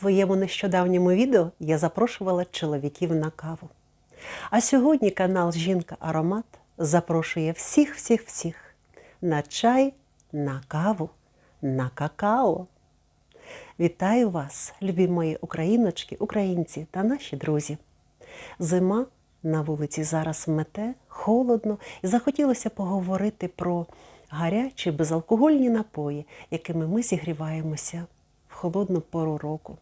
своєму нещодавньому відео я запрошувала чоловіків на каву. А сьогодні канал Жінка Аромат запрошує всіх, всіх, всіх на чай, на каву, на какао. Вітаю вас, любі мої україночки, українці та наші друзі. Зима на вулиці зараз мете, холодно, і захотілося поговорити про гарячі безалкогольні напої, якими ми зігріваємося в холодну пору року.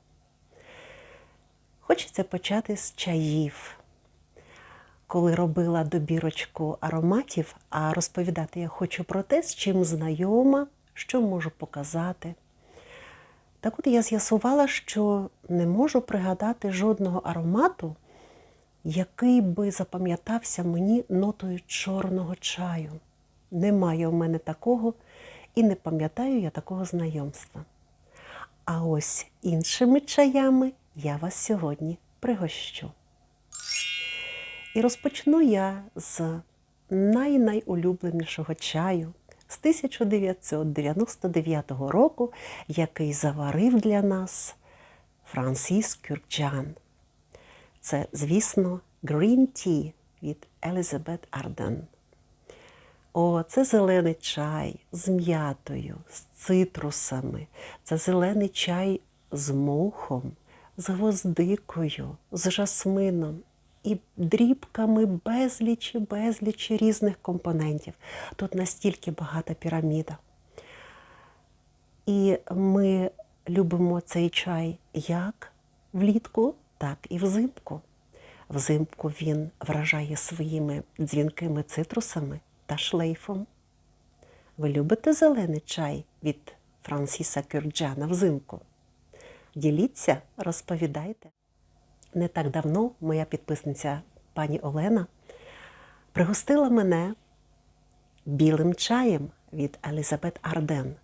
Хочеться почати з чаїв. Коли робила добірочку ароматів, а розповідати я хочу про те, з чим знайома, що можу показати. Так от я з'ясувала, що не можу пригадати жодного аромату, який би запам'ятався мені нотою чорного чаю. Немає у мене такого і не пам'ятаю я такого знайомства. А ось іншими чаями я вас сьогодні пригощу. І розпочну я з най-найулюбленішого чаю з 1999 року, який заварив для нас Франсіс Кюркджан. Це, звісно, Green Tea від Елізабет Арден. О, це зелений чай з м'ятою, з цитрусами. Це зелений чай з мохом, з гвоздикою, з жасмином і дрібками безлічі, безлічі різних компонентів. Тут настільки багата піраміда. І ми любимо цей чай як влітку, так і взимку. Взимку він вражає своїми дзвінкими цитрусами та шлейфом. Ви любите зелений чай від Франсіса Кюрджана взимку? Діліться, розповідайте. Не так давно моя підписниця пані Олена пригостила мене білим чаєм від Елізабет Арден.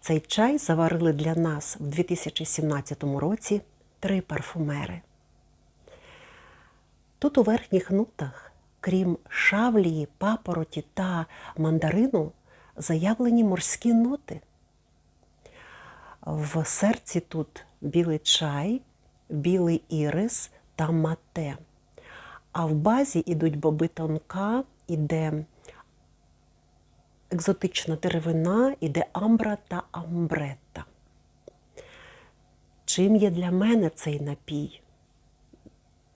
Цей чай заварили для нас в 2017 році три парфумери. Тут у верхніх нотах, крім шавлії, папороті та мандарину, заявлені морські ноти. В серці тут білий чай, білий ірис та мате. А в базі ідуть боби тонка, іде екзотична деревина, іде амбра та амбрета. Чим є для мене цей напій?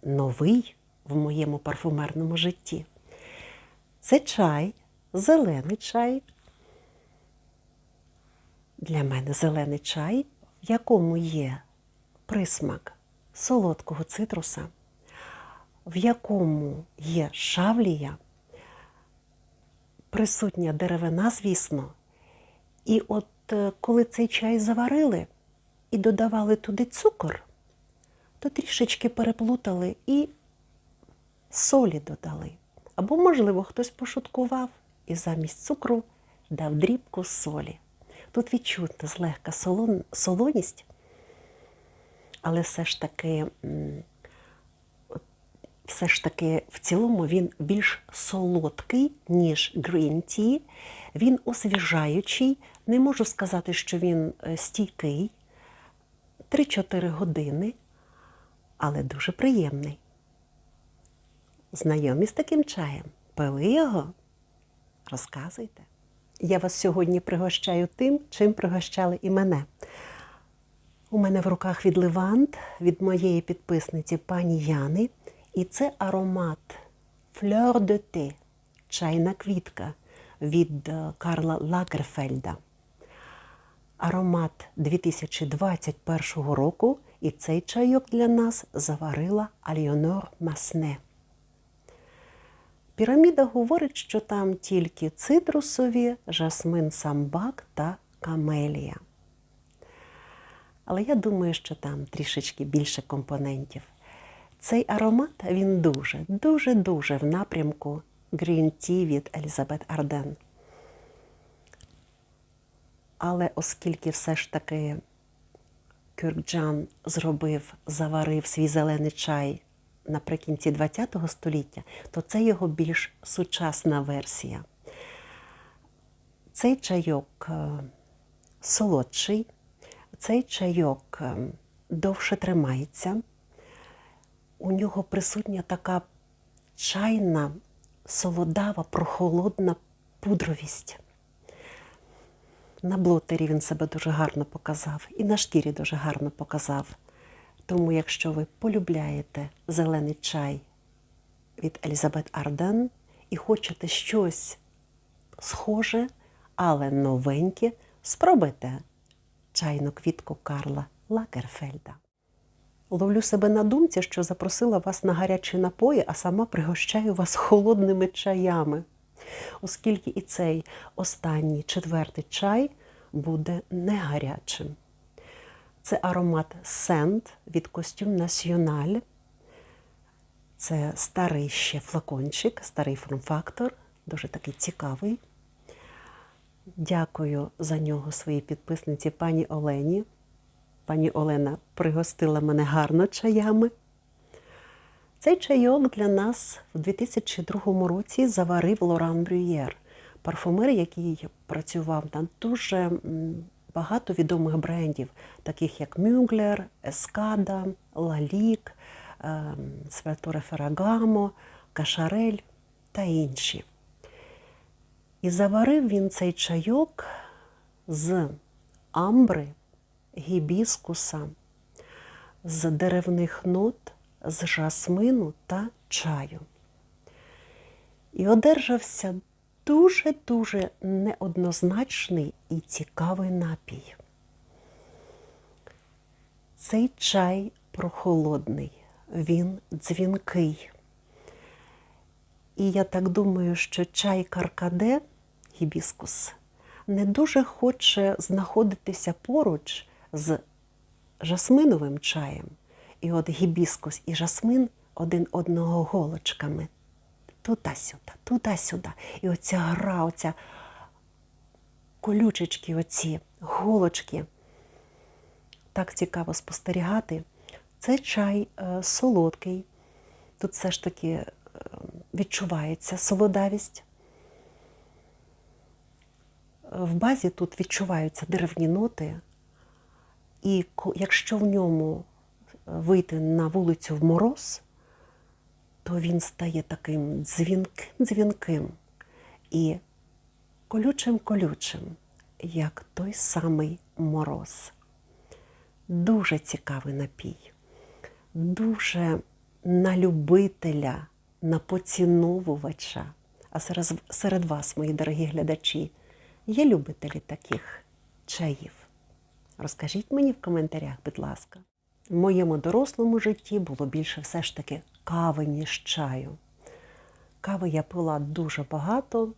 Новий в моєму парфумерному житті. Це чай, зелений чай. Для мене зелений чай, в якому є присмак солодкого цитруса, в якому є шавлія, присутня деревина, звісно. І от е, коли цей чай заварили і додавали туди цукор, то трішечки переплутали і солі додали. Або, можливо, хтось пошуткував і замість цукру дав дрібку солі. Тут відчутна злегка солон, солоність, але все ж таки, все ж таки в цілому він більш солодкий, ніж green tea. Він освіжаючий. Не можу сказати, що він е, стійкий. 3-4 години, але дуже приємний. Знайомі з таким чаєм? Пили його? Розказуйте. Я вас сьогодні пригощаю тим, чим пригощали і мене. У мене в руках від Левант, від моєї підписниці пані Яни. І це аромат Fleur de Thé, чайна квітка від е, Карла Лагерфельда. Аромат 2021 року, і цей чайок для нас заварила Альйонор Масне. Піраміда говорить, що там тільки цитрусові, жасмин самбак та камелія. Але я думаю, що там трішечки більше компонентів. Цей аромат він дуже, дуже, дуже в напрямку Green Tea від Елізабет Арден. Але оскільки все ж таки Кюркджан зробив, заварив свій зелений чай наприкінці ХХ століття, то це його більш сучасна версія. Цей чайок е, солодший, цей чайок е, довше тримається. У нього присутня така чайна, солодава, прохолодна пудровість. На блотері він себе дуже гарно показав і на шкірі дуже гарно показав. Тому, якщо ви полюбляєте зелений чай від Елізабет Арден і хочете щось схоже, але новеньке, спробуйте чайну квітку Карла Лагерфельда. Ловлю себе на думці, що запросила вас на гарячі напої, а сама пригощаю вас холодними чаями, оскільки і цей останній четвертий чай буде не гарячим. Це аромат Сент від Костюм Національ. Це старий ще флакончик, старий форм-фактор, дуже такий цікавий. Дякую за нього своїй підписниці пані Олені. Пані Олена пригостила мене гарно чаями. Цей чайок для нас в 2002 році заварив Лоран Брюєр, парфумер, який працював на дуже багато відомих брендів, таких як Мюглер, Ескада, Лалік, ем, Святоре Ферагамо, Кашарель та інші. І заварив він цей чайок з амбри, гібіскуса, з деревних нот, з жасмину та чаю. І одержався дуже-дуже неоднозначний і цікавий напій. Цей чай прохолодний, він дзвінкий. І я так думаю, що чай каркаде, гібіскус, не дуже хоче знаходитися поруч з жасминовим чаєм. І от гібіскус і жасмин один одного голочками. Туди-сюди, туди-сюди. І оця гра, оця колючечки, оці голочки. Так цікаво спостерігати. Це чай е, солодкий. Тут все ж таки е, відчувається солодавість. В базі тут відчуваються деревні ноти, і якщо в ньому вийти на вулицю в мороз, то він стає таким дзвінким, дзвінким і колючим-колючим, як той самий мороз. Дуже цікавий напій, дуже на любителя, на поціновувача. А серед вас, мої дорогі глядачі, є любителі таких чаїв? Розкажіть мені в коментарях, будь ласка. В моєму дорослому житті було більше все ж таки кави, ніж чаю. Кави я пила дуже багато,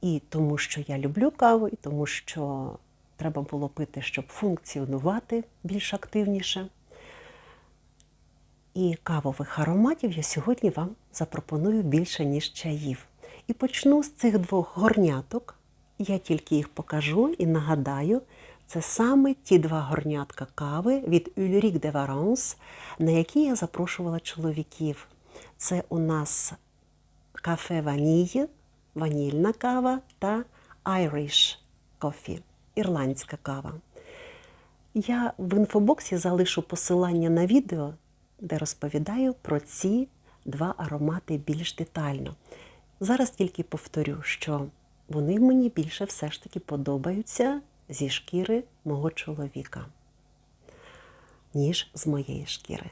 і тому що я люблю каву, і тому що треба було пити, щоб функціонувати більш активніше. І кавових ароматів я сьогодні вам запропоную більше, ніж чаїв. І почну з цих двох горняток. Я тільки їх покажу і нагадаю, це саме ті два горнятка кави від Ulrich de Varence, на які я запрошувала чоловіків. Це у нас кафе ванії, ванільна кава та Irish Coffee, ірландська кава. Я в інфобоксі залишу посилання на відео, де розповідаю про ці два аромати більш детально. Зараз тільки повторю, що вони мені більше все ж таки подобаються зі шкіри мого чоловіка, ніж з моєї шкіри.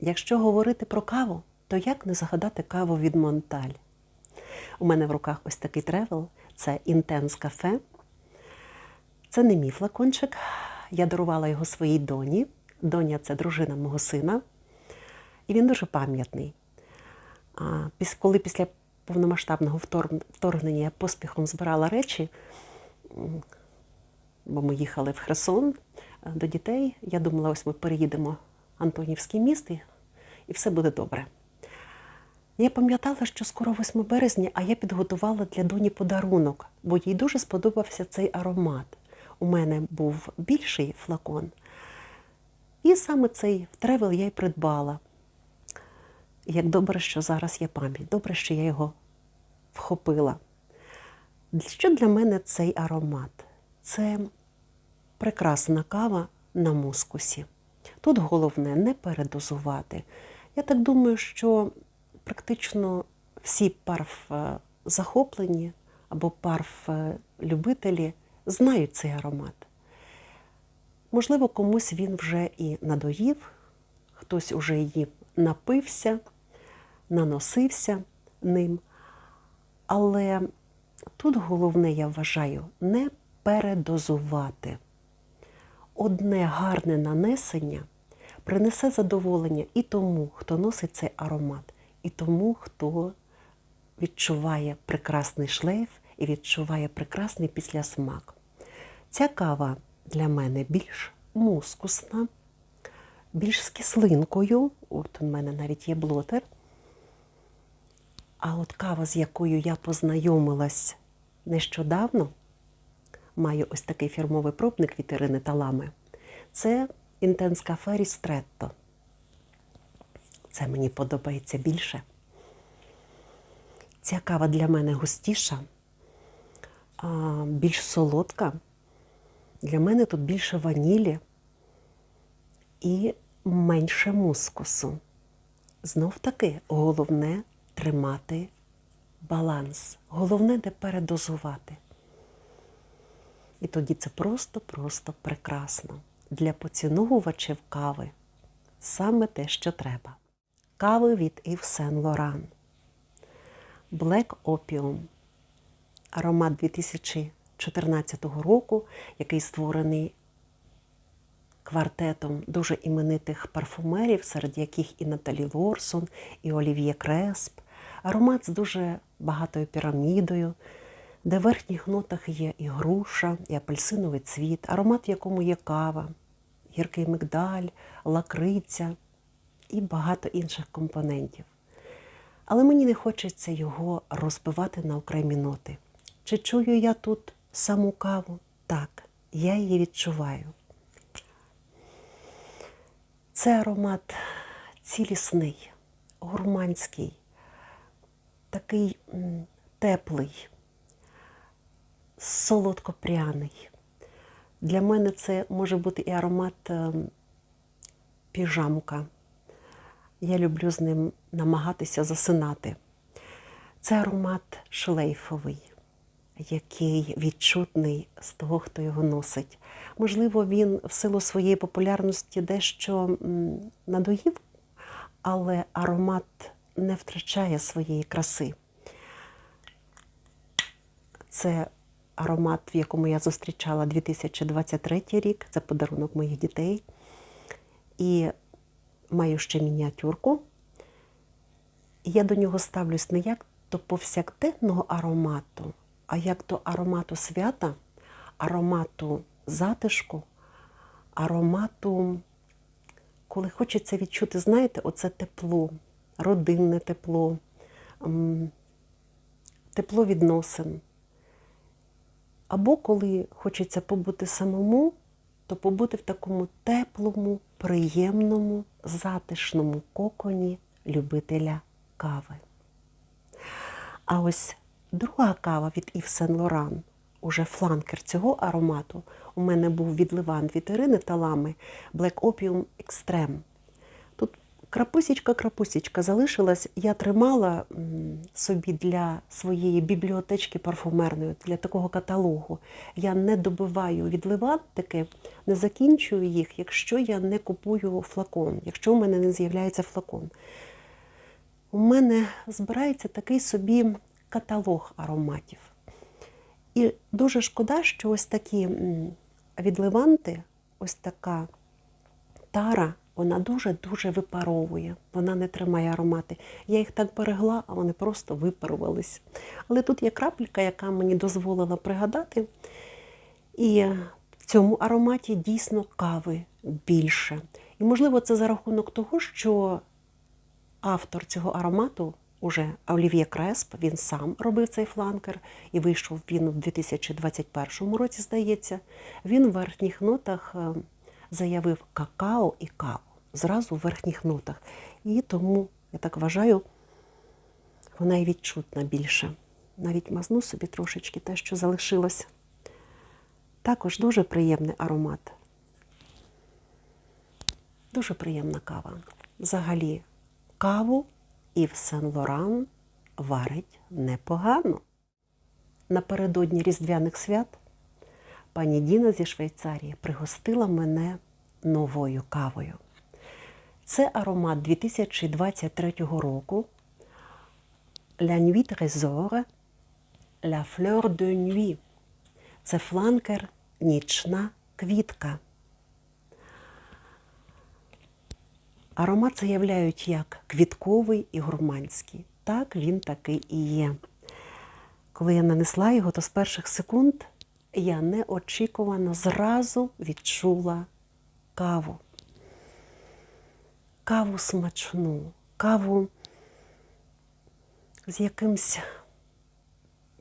Якщо говорити про каву, то як не згадати каву від Монталь? У мене в руках ось такий тревел це Інтенс кафе. Це не мій флакончик. Я дарувала його своїй доні. Доня це дружина мого сина. І він дуже пам'ятний. Коли після повномасштабного вторгнення я поспіхом збирала речі, бо ми їхали в Херсон е, до дітей, я думала, ось ми переїдемо в Антонівський міст і, і все буде добре. Я пам'ятала, що скоро 8 березня, а я підготувала для доні подарунок, бо їй дуже сподобався цей аромат. У мене був більший флакон. І саме цей тревел я й придбала. Як добре, що зараз є пам'ять, добре, що я його вхопила. Що для мене цей аромат? Це прекрасна кава на мускусі. Тут головне не передозувати. Я так думаю, що практично всі парф е, захоплені або парф е, знають цей аромат. Можливо, комусь він вже і надоїв, хтось уже її напився, наносився ним. Але тут головне, я вважаю, не передозувати. Одне гарне нанесення принесе задоволення і тому, хто носить цей аромат, і тому, хто відчуває прекрасний шлейф і відчуває прекрасний післясмак. Ця кава для мене більш мускусна, більш з кислинкою. От у мене навіть є блотер. А от кава, з якою я познайомилась нещодавно, маю ось такий фірмовий пробник від Ірини Талами. Це Intense Cafe Ristretto. Це мені подобається більше. Ця кава для мене густіша, більш солодка. Для мене тут більше ванілі і менше мускусу. Знов таки, головне тримати баланс. Головне не передозувати. І тоді це просто-просто прекрасно. Для поціновувачів кави саме те, що треба. Кави від Yves Saint Laurent. Black Opium. Аромат 2014 року, який створений квартетом дуже іменитих парфумерів, серед яких і Наталі Лорсон, і Олів'є Кресп. Аромат з дуже багатою пірамідою, де в верхніх нотах є і груша, і апельсиновий цвіт, аромат, в якому є кава, гіркий мигдаль, лакриця і багато інших компонентів. Але мені не хочеться його розбивати на окремі ноти. Чи чую я тут саму каву? Так, я її відчуваю. Це аромат цілісний, гурманський, такий теплий, солодкопряний. Для мене це може бути і аромат е, піжамка. Я люблю з ним намагатися засинати. Це аромат шлейфовий, який відчутний з того, хто його носить. Можливо, він в силу своєї популярності дещо надоїв, але аромат не втрачає своєї краси. Це аромат, в якому я зустрічала 2023 рік, це подарунок моїх дітей. І маю ще мініатюрку. Я до нього ставлюсь не як до повсякденного аромату, а як до аромату свята, аромату затишку, аромату, коли хочеться відчути, знаєте, оце тепло, родинне тепло, тепло відносин. Або коли хочеться побути самому, то побути в такому теплому, приємному, затишному коконі любителя кави. А ось друга кава від Yves Saint Laurent, уже фланкер цього аромату, у мене був від Ливан від Ірини Талами Black Opium Extreme. Тут крапусічка-крапусічка залишилась, я тримала собі для своєї бібліотечки парфумерної, для такого каталогу. Я не добиваю від Левантики, не закінчую їх, якщо я не купую флакон, якщо у мене не з'являється флакон. У мене збирається такий собі каталог ароматів. І дуже шкода, що ось такі м, від Леванти, ось така тара, вона дуже-дуже випаровує, вона не тримає аромати. Я їх так берегла, а вони просто випарувались. Але тут є крапелька, яка мені дозволила пригадати. І в цьому ароматі дійсно кави більше. І, можливо, це за рахунок того, що автор цього аромату уже Олів'є Кресп, він сам робив цей фланкер, і вийшов він у 2021 році, здається. Він в верхніх нотах е, заявив какао і каву. Зразу в верхніх нотах. І тому, я так вважаю, вона і відчутна більше. Навіть мазну собі трошечки те, що залишилось. Також дуже приємний аромат. Дуже приємна кава. Взагалі, каву і в Сен-Лоран варить непогано. Напередодні Різдвяних свят пані Діна зі Швейцарії пригостила мене новою кавою. Це аромат 2023 року La Nuit Trésor, La Fleur de Nuit. Це фланкер нічна квітка. Аромат заявляють як квітковий і гурманський. Так він такий і є. Коли я нанесла його, то з перших секунд я неочікувано зразу відчула каву. Каву смачну, каву з якимсь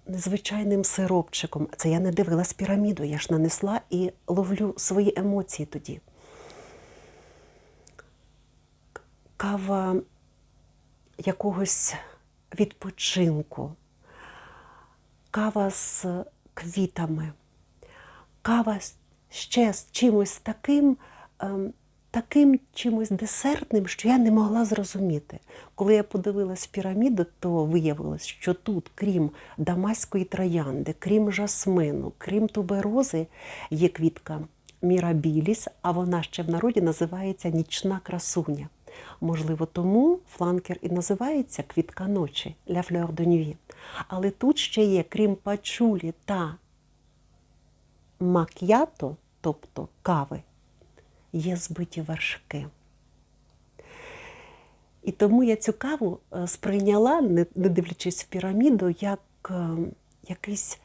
незвичайним сиропчиком. Це я не дивилась піраміду, я ж нанесла і ловлю свої емоції тоді. Кава якогось відпочинку, кава з квітами, кава ще з чимось таким, ем, таким чимось десертним, що я не могла зрозуміти. Коли я подивилась піраміду, то виявилось, що тут, крім дамаської троянди, крім жасмину, крім туберози, є квітка мірабіліс, а вона ще в народі називається нічна красуня. Можливо, тому фланкер і називається квітка ночі La Fleur de Nuit. Але тут ще є, крім пачулі та мак'ято, тобто кави, є збиті вершки. І тому я цю каву е, сприйняла, не дивлячись в піраміду, як е, якийсь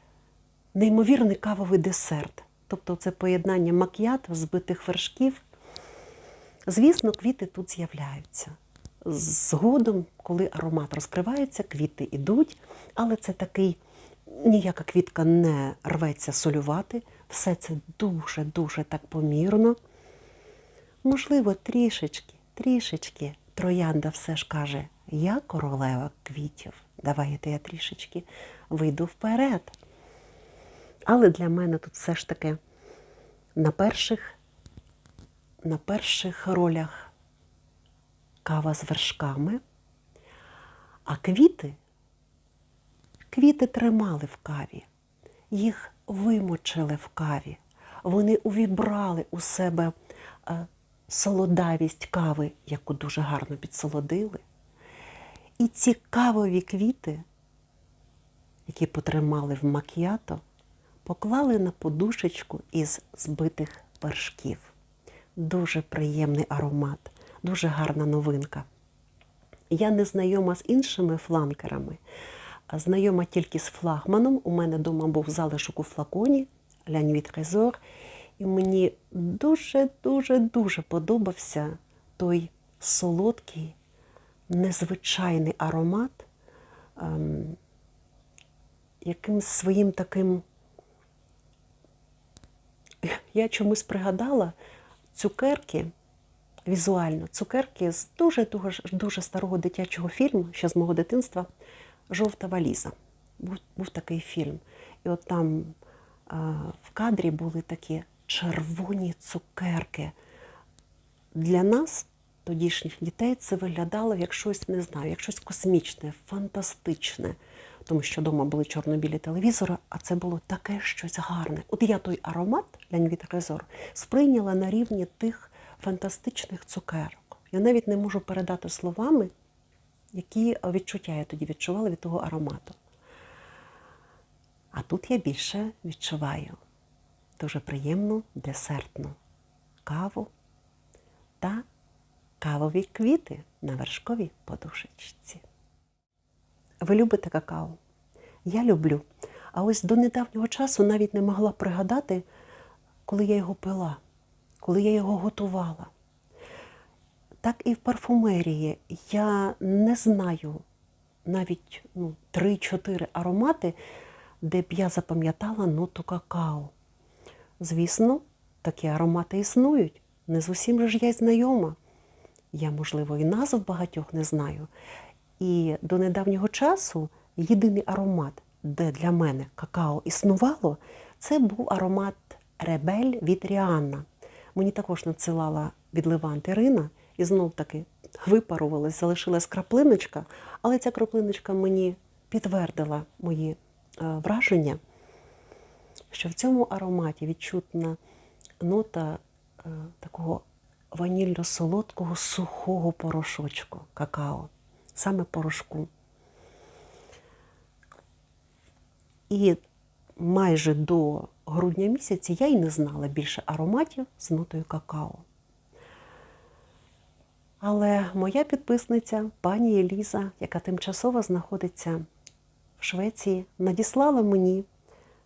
неймовірний кавовий десерт. Тобто це поєднання мак'ято, збитих вершків. Звісно, квіти тут з'являються. Згодом, коли аромат розкривається, квіти йдуть, але це такий, ніяка квітка не рветься солювати. Все це дуже-дуже так помірно. Можливо, трішечки, трішечки троянда все ж каже, я королева квітів. Давайте я трішечки вийду вперед. Але для мене тут все ж таки на перших, на перших ролях кава з вершками, а квіти, квіти тримали в каві, їх вимочили в каві, вони увібрали у себе е, солодавість кави, яку дуже гарно підсолодили. І ці кавові квіти, які потримали в макіято, поклали на подушечку із збитих вершків. Дуже приємний аромат, дуже гарна новинка. Я не знайома з іншими фланкерами, а знайома тільки з флагманом. У мене вдома був залишок у флаконі Nuit Trésor. І мені дуже-дуже дуже подобався той солодкий, незвичайний аромат, ем, якимсь своїм таким. Я чомусь пригадала цукерки візуально, цукерки з дуже дуже старого дитячого фільму, ще з мого дитинства Жовта валіза. Був, був такий фільм. І от там а, в кадрі були такі червоні цукерки. Для нас, тодішніх дітей, це виглядало як щось, не знаю, як щось космічне, фантастичне. Тому що вдома були чорно-білі телевізори, а це було таке щось гарне. От я той аромат Лянвіт Резор сприйняла на рівні тих фантастичних цукерок. Я навіть не можу передати словами, які відчуття я тоді відчувала від того аромату. А тут я більше відчуваю дуже приємну десертну каву та кавові квіти на вершковій подушечці. Ви любите какао? Я люблю. А ось до недавнього часу навіть не могла пригадати, коли я його пила, коли я його готувала. Так і в парфумерії я не знаю навіть ну, 3-4 аромати, де б я запам'ятала ноту какао. Звісно, такі аромати існують. Не з усім ж я й знайома. Я, можливо, і назв багатьох не знаю. І до недавнього часу єдиний аромат, де для мене какао існувало, це був аромат Ребель від Ріанна. Мені також надсилала від Левант Ірина, і знов таки випарувалась, залишилась краплиночка, але ця краплиночка мені підтвердила мої е, враження, що в цьому ароматі відчутна нота е, такого ванільно-солодкого сухого порошочку какао, саме порошку. І майже до грудня місяця я й не знала більше ароматів з нотою какао. Але моя підписниця, пані Еліза, яка тимчасово знаходиться в Швеції, надіслала мені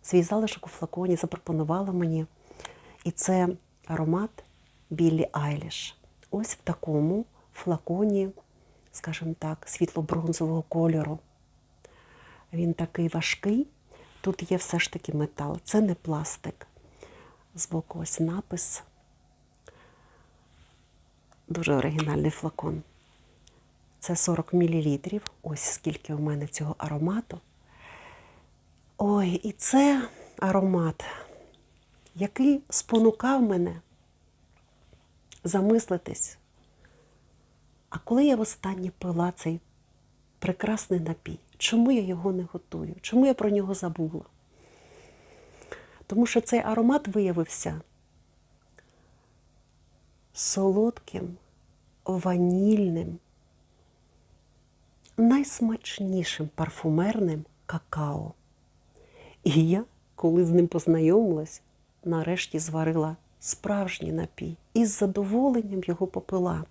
свій залишок у флаконі, запропонувала мені. І це аромат Біллі Айліш. Ось в такому флаконі, скажімо так, світло-бронзового кольору. Він такий важкий. Тут є все ж таки метал. Це не пластик. Збоку ось напис. Дуже оригінальний флакон. Це 40 мл. Ось скільки у мене цього аромату. Ой, і це аромат, який спонукав мене замислитись. А коли я востаннє пила цей прекрасний напій, чому я його не готую? Чому я про нього забула? Тому що цей аромат виявився солодким, ванільним, найсмачнішим парфумерним какао. І я, коли з ним познайомилась, нарешті зварила справжній напій і з задоволенням його попила.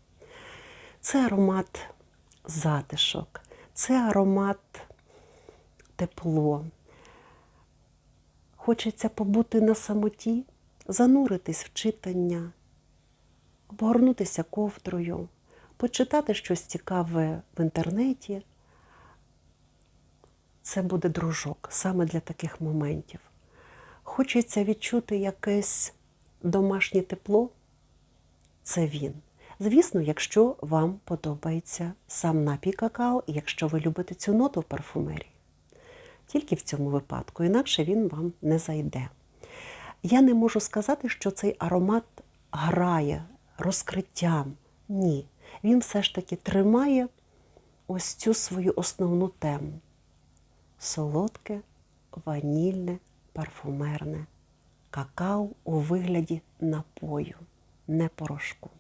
Це аромат затишок, це аромат тепло. Хочеться побути на самоті, зануритись в читання, обгорнутися ковдрою, почитати щось цікаве в інтернеті. Це буде дружок саме для таких моментів. Хочеться відчути якесь домашнє тепло це він. Звісно, якщо вам подобається сам напій какао, і якщо ви любите цю ноту в парфумерії. Тільки в цьому випадку, інакше він вам не зайде. Я не можу сказати, що цей аромат грає розкриттям. Ні. Він все ж таки тримає ось цю свою основну тему. Солодке, ванільне, парфумерне какао у вигляді напою, не порошку.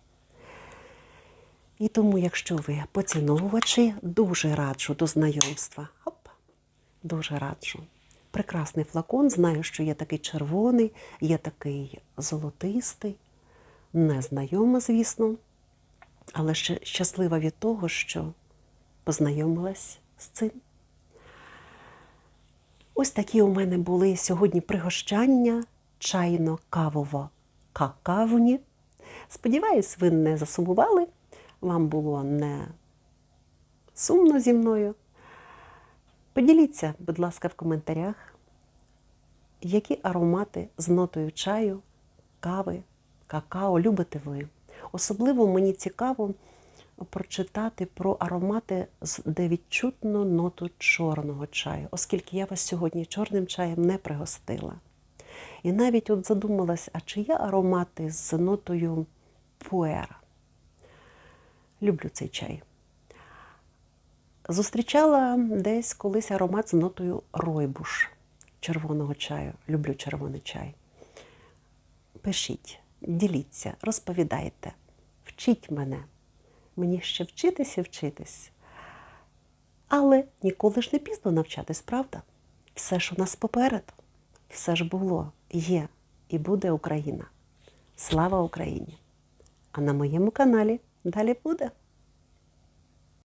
І тому, якщо ви поціновувачі, дуже раджу до знайомства. Хоп, дуже раджу. Прекрасний флакон. Знаю, що є такий червоний, є такий золотистий. Незнайома, звісно, але ще щаслива від того, що познайомилась з цим. Ось такі у мене були сьогодні пригощання чайно-кавово-какавні. Сподіваюсь, ви не засумували, вам було не сумно зі мною. Поділіться, будь ласка, в коментарях, які аромати з нотою чаю, кави, какао любите ви. Особливо мені цікаво прочитати про аромати, де відчутно ноту чорного чаю, оскільки я вас сьогодні чорним чаєм не пригостила. І навіть от задумалась, а чи є аромати з нотою пуера? Люблю цей чай. Зустрічала десь колись аромат з нотою ройбуш червоного чаю. Люблю червоний чай. Пишіть, діліться, розповідайте, вчіть мене. Мені ще вчитись і вчитись. Але ніколи ж не пізно навчатись, правда? Все ж у нас попереду, все ж було, є і буде Україна. Слава Україні! А на моєму каналі далі буде.